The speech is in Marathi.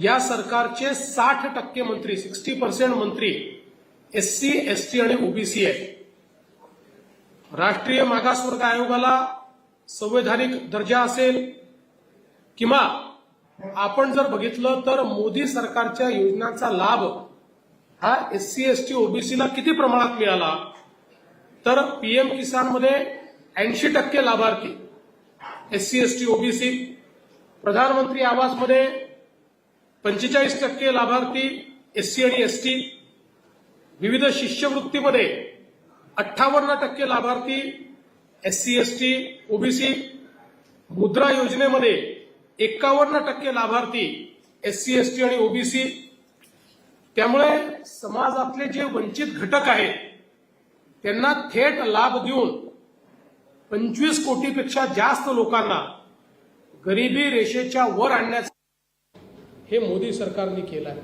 या सरकारचे साठ टक्के मंत्री सिक्स्टी पर्सेंट मंत्री एस सी एस टी आणि ओबीसी आहे राष्ट्रीय मागासवर्ग आयोगाला संवैधानिक दर्जा असेल किंवा आपण जर बघितलं तर मोदी सरकारच्या योजनांचा लाभ हा एस सी एस टी ओबीसीला किती प्रमाणात मिळाला? तर पीएम किसानमध्ये ऐंशी टक्के लाभार्थी S C S T OBC प्रधानमंत्री आवासमध्ये पंचेचाळीस टक्के लाभार्थी एससी आणि एस टी विविध शिष्यवृत्तीमध्ये अठ्ठावन्न टक्के लाभार्थी SC ST S T OBC मुद्रा योजनेमध्ये एकावन्न टक्के लाभार्थी एससी एसटी एस टी आणि ओबीसी. त्यामुळे समाजातले जे वंचित घटक आहेत त्यांना थेट लाभ देऊन पंचवीस कोटीपेक्षा जास्त लोकांना गरिबी रेषेच्या वर आणण्याचा हे मोदी सरकारने केलं आहे.